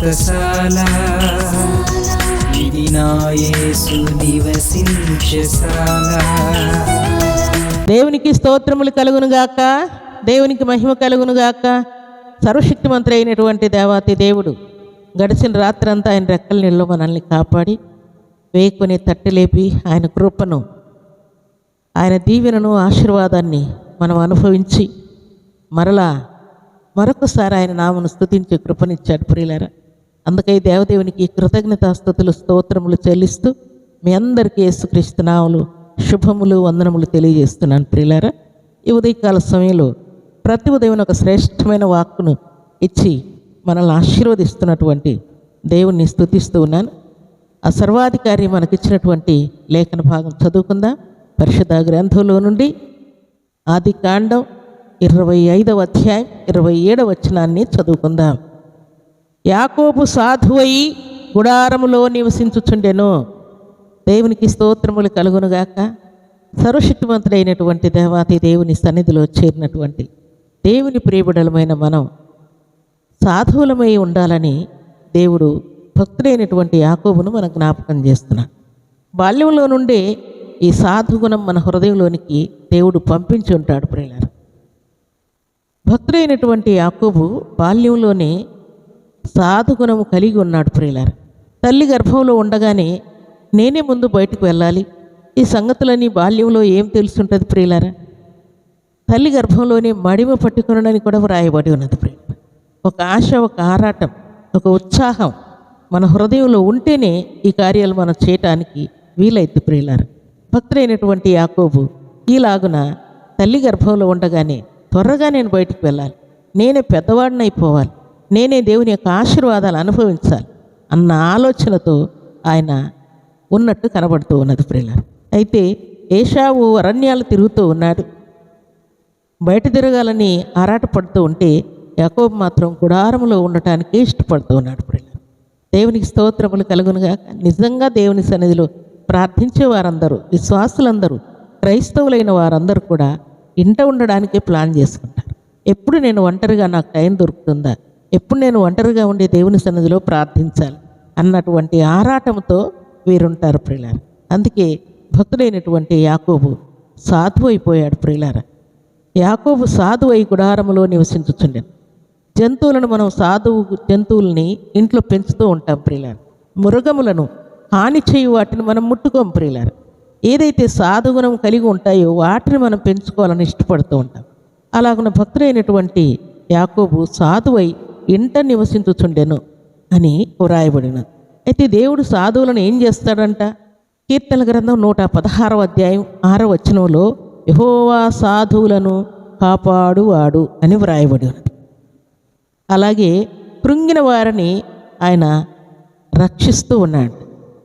వ్రతశాల ఇది నివసించశాల దేవునికి స్తోత్రములు కలుగును గాక దేవునికి మహిమ కలుగును గాక సర్వశక్తిమంతుడు అయినటువంటి దేవాతి దేవుడు గడిచిన రాత్రంతా ఆయన రెక్కల నీళ్ళు మనల్ని కాపాడి వేకుని తట్టిలేపి ఆయన కృపను ఆయన దీవెనను ఆశీర్వాదాన్ని మనం అనుభవించి మరలా మరొకసారి ఆయన నామను స్తుతించి కృపనిచ్చాడు ప్రియులారా. అందుకై దేవదేవునికి కృతజ్ఞతాస్థుతులు స్తోత్రములు చెల్లిస్తూ మీ అందరికీ యేసుక్రీస్తునాములు శుభములు వందనములు తెలియజేస్తున్నాను ప్రియులారా. ఈ ఉదయకాల సమయంలో ప్రతి ఉదయం ఒక శ్రేష్టమైన వాక్కును ఇచ్చి మనల్ని ఆశీర్వదిస్తున్నటువంటి దేవుణ్ణి స్థుతిస్తూ ఉన్నాను. ఆ సర్వాధికారి మనకిచ్చినటువంటి లేఖన భాగం చదువుకుందాం. పరిషద గ్రంథంలో నుండి ఆది కాండం ఇరవై ఐదవ అధ్యాయం ఇరవై ఏడవ వచనాన్ని చదువుకుందాం. యాకోబు సాధువై గుడారములో నివసించుచుండెను. దేవునికి స్తోత్రములు కలుగునుగాక సర్వశక్తివంతుడైనటువంటి దేవాతి దేవుని సన్నిధిలో చేరినటువంటి దేవుని ప్రియబిడలమైన మనం సాధువులమై ఉండాలని దేవుడు భక్తుడైనటువంటి యాకోబును మనం జ్ఞాపకం చేస్తున్నాడు బాల్యంలో నుండే ఈ సాధుగుణం మన హృదయంలోనికి దేవుడు పంపించి ఉంటాడు ప్రియులారు. భక్తుడైనటువంటి యాకోబు బాల్యంలోనే సాధుగుణము కలిగి ఉన్నాడు ప్రియులారు. తల్లి గర్భంలో ఉండగానే నేనే ముందు బయటకు వెళ్ళాలి. ఈ సంగతులన్నీ బాల్యంలో ఏం తెలుసుంటుంది ప్రియులారా? తల్లి గర్భంలోనే మడిమ పట్టుకునని కూడా వ్రాయబడి ఉన్నది ప్రియులారా. ఒక ఆశ ఒక ఆరాటం ఒక ఉత్సాహం మన హృదయంలో ఉంటేనే ఈ కార్యాలు మనం చేయటానికి వీలైద్ది ప్రియులారు. భక్తులైనటువంటి యాకోబు ఈలాగున తల్లి గర్భంలో ఉండగానే త్వరగా నేను బయటికి వెళ్ళాలి. నేనే పెద్దవాడిని అయిపోవాలి నేనే దేవుని యొక్క ఆశీర్వాదాలు అనుభవించాలి అన్న ఆలోచనతో ఆయన ఉన్నట్టు కనబడుతూ ఉన్నది ప్రియులారు. అయితే ఏషావు అరణ్యాలు తిరుగుతూ ఉన్నాడు. బయట తిరగాలని ఆరాటపడుతూ ఉంటే యాకోబు మాత్రం గుడారంలో ఉండటానికి ఇష్టపడుతూ ఉన్నాడు ప్రియులారు. దేవునికి స్తోత్రములు కలుగునుగా నిజంగా దేవుని సన్నిధిలో ప్రార్థించే వారందరూ విశ్వాసులందరూ క్రైస్తవులైన వారందరూ కూడా ఇంట ఉండడానికే ప్లాన్ చేసుకుంటారు. ఎప్పుడు నేను ఒంటరిగా నాకు టైం దొరుకుతుందా? ఎప్పుడు నేను ఒంటరిగా ఉండే దేవుని సన్నిధిలో ప్రార్థించాలి అన్నటువంటి ఆరాటంతో వీరుంటారు ప్రియులారు. అందుకే భక్తుడైనటువంటి యాకోబు సాధు అయిపోయాడు ప్రియులారా. యాకోబు సాధు అయి గుడారములో నివసించుచుండెను. జంతువులను మనం సాధువు జంతువుల్ని ఇంట్లో పెంచుతూ ఉంటాం ప్రియులారు. మృగములను హాని చేయు వాటిని మనం ముట్టుకోం ప్రియులారు. ఏదైతే సాధుగుణం కలిగి ఉంటాయో వాటిని మనం పెంచుకోవాలని ఇష్టపడుతూ ఉంటాం. అలాగున్న భక్తుడైనటువంటి యాకోబు సాధువై ఇంట నివసించుచుండెను అని వ్రాయబడిన. అయితే దేవుడు సాధువులను ఏం చేస్తాడంట? కీర్తన గ్రంథం నూట పదహారవ అధ్యాయం ఆరవ వచనంలో యహోవా సాధువులను కాపాడువాడు అని వ్రాయబడి ఉన్నది అలాగే కృంగిన వారిని ఆయన రక్షిస్తూ ఉన్నాడు.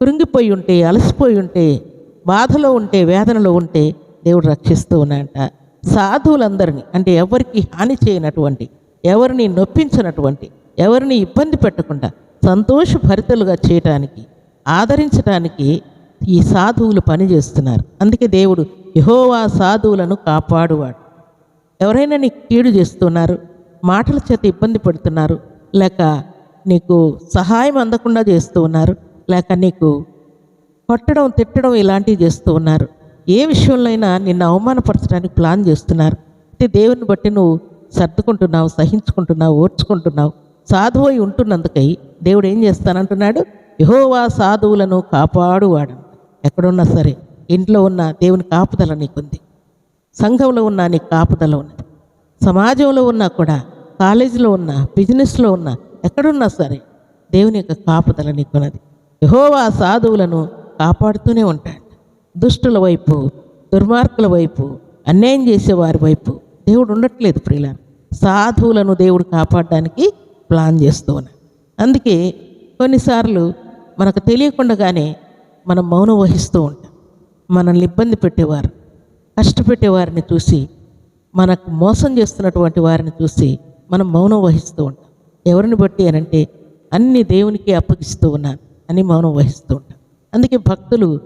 కృంగిపోయి ఉంటే అలసిపోయి ఉంటే బాధలో ఉంటే వేదనలో ఉంటే దేవుడు రక్షిస్తూ ఉన్నాడంట. సాధువులందరినీ అంటే ఎవరికి హాని చేయనటువంటి ఎవరిని నొప్పించినటువంటి ఎవరిని ఇబ్బంది పెట్టకుండా సంతోషభరితలుగా చేయటానికి ఆదరించడానికి ఈ సాధువులు పనిచేస్తున్నారు. అందుకే దేవుడు యహోవా సాధువులను కాపాడువాడు. ఎవరైనా నీకు కీడు చేస్తున్నారు మాటల చేత ఇబ్బంది పెడుతున్నారు లేక నీకు సహాయం అందకుండా చేస్తూ ఉన్నారు లేక నీకు కొట్టడం తిట్టడం ఇలాంటివి చేస్తూ ఉన్నారు ఏ విషయంలో అయినా నిన్ను అవమానపరచడానికి ప్లాన్ చేస్తున్నారు అయితే దేవుని బట్టి నువ్వు సర్దుకుంటున్నావు సహించుకుంటున్నావు ఓర్చుకుంటున్నావు సాధువు అయి ఉంటున్నందుకై దేవుడు ఏం చేస్తానంటున్నాడు? యహోవా సాధువులను కాపాడువాడు. ఎక్కడున్నా సరే ఇంట్లో ఉన్న దేవుని కాపుదల నీకుంది. సంఘంలో ఉన్న నీకు కాపుదల ఉన్నది. సమాజంలో ఉన్నా కూడా కాలేజీలో ఉన్న బిజినెస్లో ఉన్న ఎక్కడున్నా సరే దేవుని యొక్క కాపుదల నీకున్నది. యహోవా సాధువులను కాపాడుతూనే ఉంటాడు. దుష్టుల వైపు దుర్మార్గుల వైపు అన్యాయం చేసే వారి వైపు దేవుడు ఉండట్లేదు ప్రియుల సాధువులను దేవుడు కాపాడడానికి ప్లాన్ చేస్తూ ఉన్నాడు అందుకే కొన్నిసార్లు మనకు తెలియకుండానే మనం మౌనం వహిస్తూ ఉంటాం. మనల్ని ఇబ్బంది పెట్టేవారు కష్టపెట్టేవారిని చూసి మనకు మోసం చేస్తున్నటువంటి వారిని చూసి మనం మౌనం వహిస్తూ ఉంటాం. ఎవరిని బట్టి అనంటే అన్ని దేవునికి అప్పగిస్తూ ఉన్నాను అని మౌనం వహిస్తూ ఉంటాం. అందుకే భక్తులు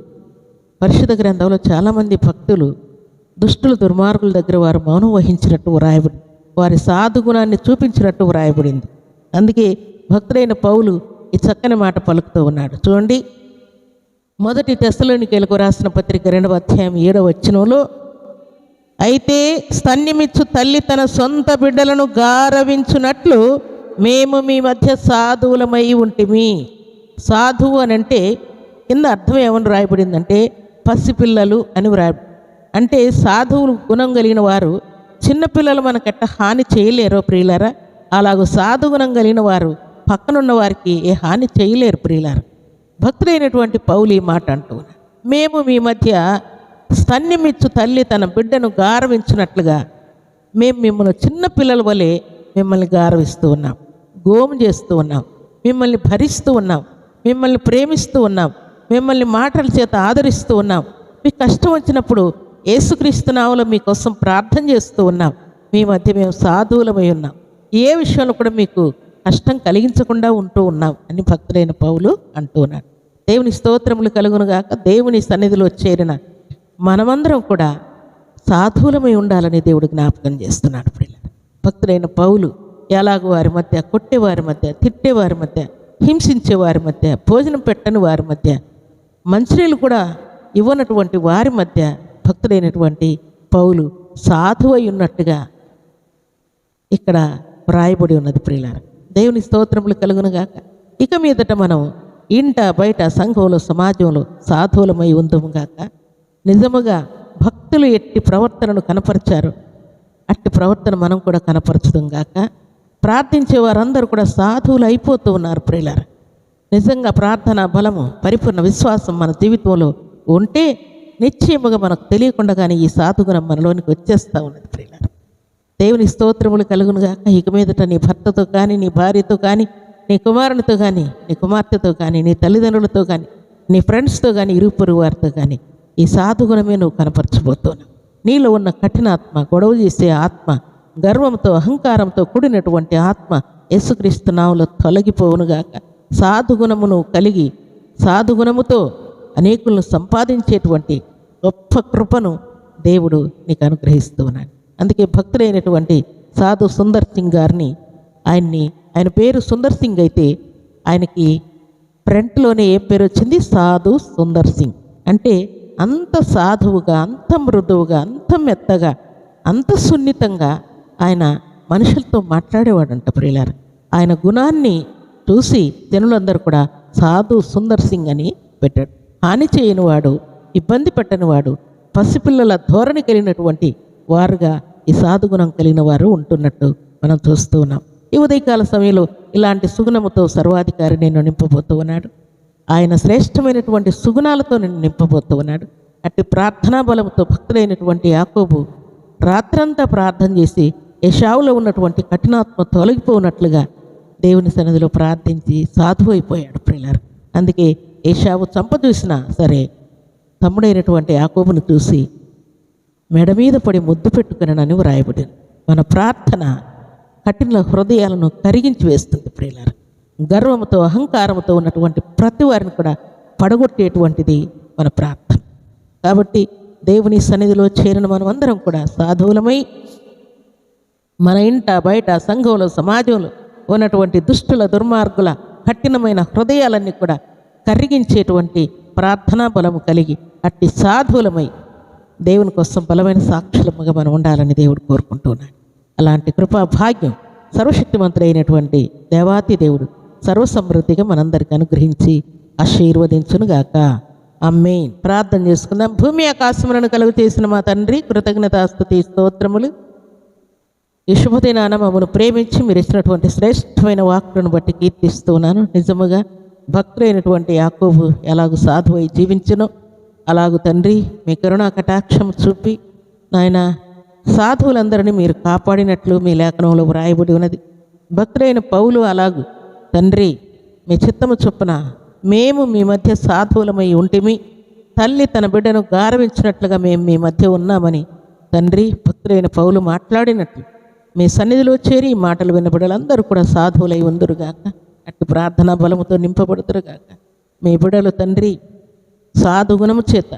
పరిశుద్ధ గ్రంథంలో చాలామంది భక్తులు దుష్టుల దుర్మార్గుల దగ్గర వారు మౌనం వహించినట్టు వ్రాయబడి వారి సాధుగుణాన్ని చూపించినట్టు వ్రాయబడింది. అందుకే భక్తుడైన పౌలు ఈ చక్కని మాట పలుకుతూ ఉన్నాడు. చూడండి మొదటి తెశలోనికేలకు రాసిన పత్రిక రెండవ అధ్యాయం ఏడవ వచనంలో అయితే స్తన్యమిచ్చు తల్లి తన సొంత బిడ్డలను గారవించున్నట్లు మేము మీ మధ్య సాధువులమై ఉంటిమి. సాధువు అని అంటే కింద అర్థం ఏమని రాయబడిందంటే పసిపిల్లలు అని వ్రాయ అంటే సాధువులు గుణం కలిగిన వారు చిన్నపిల్లలు మనకట్ట హాని చేయలేరో ప్రియులారా. అలాగూ సాధు గుణం కలిగిన వారు పక్కనున్న వారికి ఏ హాని చేయలేరు ప్రియులారు. భక్తులైనటువంటి పౌలు ఈ మాట అంటూ మేము మీ మధ్య స్తన్యమిచ్చు తల్లి తన బిడ్డను గారవించినట్లుగా మేము మిమ్మల్ని చిన్న పిల్లల వలె మిమ్మల్ని గారవిస్తూ ఉన్నాం. గోము చేస్తూ ఉన్నాం. మిమ్మల్ని భరిస్తూ ఉన్నాం. మిమ్మల్ని ప్రేమిస్తూ ఉన్నాం. మిమ్మల్ని మాటల చేత ఆదరిస్తూ ఉన్నాం. మీకు కష్టం వచ్చినప్పుడు యేసుక్రీస్తు మీకోసం ప్రార్థన చేస్తూ ఉన్నాం. మీ మధ్య మేము సాధువులమై ఉన్నాం. ఏ విషయంలో కూడా మీకు కష్టం కలిగించకుండా ఉంటూ ఉన్నాం అని భక్తులైన పౌలు అంటూ ఉన్నాడు. దేవుని స్తోత్రములు కలుగునుగాక దేవుని సన్నిధిలో చేరిన మనమందరం కూడా సాధువులమై ఉండాలని దేవుడు జ్ఞాపకం చేస్తున్నాడు పిల్లలు భక్తులైన పౌలు ఎలాగో వారి మధ్య కొట్టేవారి మధ్య తిట్టేవారి మధ్య హింసించే వారి మధ్య భోజనం పెట్టని వారి మధ్య మంచినీళ్ళు కూడా ఇవ్వనటువంటి వారి మధ్య భక్తుడైనటువంటి పౌలు సాధువై ఉన్నట్టుగా ఇక్కడ వ్రాయబడి ఉన్నది ప్రియులార. దేవుని స్తోత్రములు కలుగునుగాక. ఇక మీదట మనం ఇంట బయట సంఘంలో సమాజంలో సాధువులమై ఉందముగాక. నిజముగా భక్తులు ఎట్టి ప్రవర్తనను కనపరిచారు? అట్టి ప్రవర్తన మనం కూడా కనపరచుదాం గాక ప్రార్థించే వారందరూ కూడా సాధువులు అయిపోతూ ఉన్నారు ప్రియులార. నిజంగా ప్రార్థన బలము పరిపూర్ణ విశ్వాసం మన జీవితంలో ఉంటే నిశ్చయముగా మనకు తెలియకుండా కానీ ఈ సాధుగుణం మనలోనికి వచ్చేస్తూ ఉన్నది ప్రియులార. దేవుని స్తోత్రములు కలుగునుగాక. ఇక మీదట నీ భర్తతో కానీ నీ భార్యతో కానీ నీ కుమారునితో కానీ నీ కుమార్తెతో కానీ నీ తల్లిదండ్రులతో కానీ నీ ఫ్రెండ్స్తో కానీ ఇరుపురు పొరుగు వారితో కానీ ఈ సాధుగుణమే నువ్వు కనపరచబోతున్నావు. నీలో ఉన్న కఠినాత్మ గొడవ చేసే ఆత్మ గర్వంతో అహంకారంతో కూడినటువంటి ఆత్మ యేసుక్రీస్తు నామలో తొలగిపోవునుగాక. సాధుగుణమును కలిగి సాధుగుణముతో అనేకులను సంపాదించేటువంటి గొప్ప కృపను దేవుడు నీకు అనుగ్రహిస్తూ ఉన్నాడు. అందుకే భక్తులైనటువంటి సాధు సుందర్ సింగ్ గారిని ఆయన్ని ఆయన పేరు సుందర్ సింగ్ అయితే ఆయనకి ఫ్రంట్లోనే ఏ పేరు వచ్చింది? సాధు సుందర్ సింగ్. అంటే అంత సాధువుగా అంత మృదువుగా అంత మెత్తగా అంత సున్నితంగా ఆయన మనుషులతో మాట్లాడేవాడంట ప్రియులారు. ఆయన గుణాన్ని చూసి జనులందరూ కూడా సాధు సుందర్ సింగ్ అని పెట్టాడు. హాని చేయనివాడు ఇబ్బంది పెట్టనివాడు పసిపిల్లల ధోరణి కలిగినటువంటి వారుగా ఈ సాధుగుణం కలిగిన వారు ఉంటున్నట్టు మనం చూస్తూ ఉన్నాం. ఈ ఉదయకాల సమయంలో ఇలాంటి సుగుణముతో సర్వాధికారి నేను నింపబోతూ ఉన్నాడు. ఆయన శ్రేష్టమైనటువంటి సుగుణాలతో నేను నింపబోతూ ఉన్నాడు. అట్టి ప్రార్థనా బలముతో భక్తులైనటువంటి యాకోబు రాత్రంతా ప్రార్థన చేసి యశావులో ఉన్నటువంటి కఠినాత్మ తొలగిపోనట్లుగా దేవుని సన్నిధిలో ప్రార్థించి సాధువు అయిపోయాడు ప్రియులారు. అందుకే యశావు చంప చూసినా సరే తమ్ముడైనటువంటి యాకోబును చూసి మెడ మీద పడి ముద్దు పెట్టుకునని వ్రాయబడింది మన ప్రార్థన కఠిన హృదయాలను కరిగించి వేస్తుంది ప్రియులారు. గర్వంతో అహంకారంతో ఉన్నటువంటి ప్రతి వారిని కూడా పడగొట్టేటువంటిది మన ప్రార్థన. కాబట్టి దేవుని సన్నిధిలో చేరిన మనమందరం కూడా సాధువులమై మన ఇంట బయట సంఘంలో సమాజంలో ఉన్నటువంటి దుష్టుల దుర్మార్గుల కఠినమైన హృదయాలన్నీ కూడా కరిగించేటువంటి ప్రార్థనా బలము కలిగి అట్టి సాధువులమై దేవుని కోసం బలమైన సాక్షులముగా మనం ఉండాలని దేవుడు కోరుకుంటున్నాడు. అలాంటి కృపా భాగ్యం సర్వశక్తిమంతుడైనటువంటి దేవాతి దేవుడు సర్వసమృద్ధిగా మనందరికి అనుగ్రహించి ఆశీర్వదించునుగాక. అమ్మే ప్రార్థన చేసుకుందాం. భూమి ఆకాశములను కలుగు చేసిన మా తండ్రి కృతజ్ఞతాస్తుతి స్తోత్రములు. ఈ శుభదినాన మమ్మను ప్రేమించి మీరు ఇచ్చినటువంటి శ్రేష్టమైన వాక్కులను బట్టి కీర్తిస్తున్నాను. నిజముగా భక్తులైనటువంటి యాకోబు ఎలాగూ సాధువై జీవించను? అలాగు తండ్రి మీ కరుణా కటాక్షం చూపి నాయన సాధువులందరినీ మీరు కాపాడినట్లు మీ లేఖనంలో వ్రాయబడి ఉన్నది. భక్తులైన పౌలు అలాగు తండ్రి మీ చిత్తము చొప్పున మేము మీ మధ్య సాధువులమై ఉంటిమి. తల్లి తన బిడ్డను గారవించినట్లుగా మేము మీ మధ్య ఉన్నామని తండ్రి భక్తులైన పౌలు మాట్లాడినట్లు. మీ సన్నిధిలో చేరి ఈ మాటలు వినబడాలందరూ కూడా సాధువులై ఉందరుగాక. అట్టి ప్రార్థనా బలముతో నింపబడుతురుగాక మీ బిడ్డలు తండ్రి సాధుగుణము చేత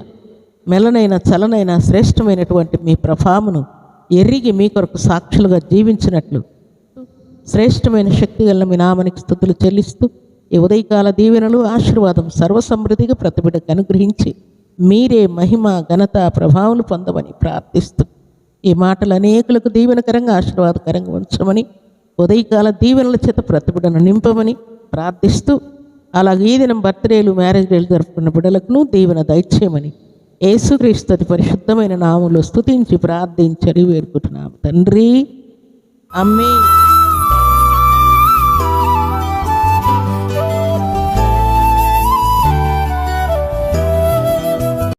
మెలనైన చలనైన శ్రేష్టమైనటువంటి మీ ప్రభావమును ఎరిగి మీ కొరకు సాక్షులుగా జీవించినట్లు శ్రేష్టమైన శక్తి గల మీ నామానికి స్థుతులు చెల్లిస్తూ ఈ ఉదయకాల దీవెనలు ఆశీర్వాదం సర్వసమృద్ధిగా ప్రతిబిడకు అనుగ్రహించి మీరే మహిమ ఘనత ప్రభావం పొందమని ప్రార్థిస్తూ ఈ మాటలు అనేకులకు దీవెనకరంగా ఆశీర్వాదకరంగా ఉంచమని ఉదయకాల దీవెనల చేత ప్రతిబిడను నింపమని ప్రార్థిస్తూ అలాగే ఈ దినం బర్త్డేలు మ్యారేజ్ డేలు జరుపుకున్న బిడ్డలకును దీవెన దయచేయమని యేసుక్రీస్తుతి పరిశుద్ధమైన నామంలో స్తుతించి ప్రార్థించడి వేడుకుంటున్నాం తండ్రి అమ్మే.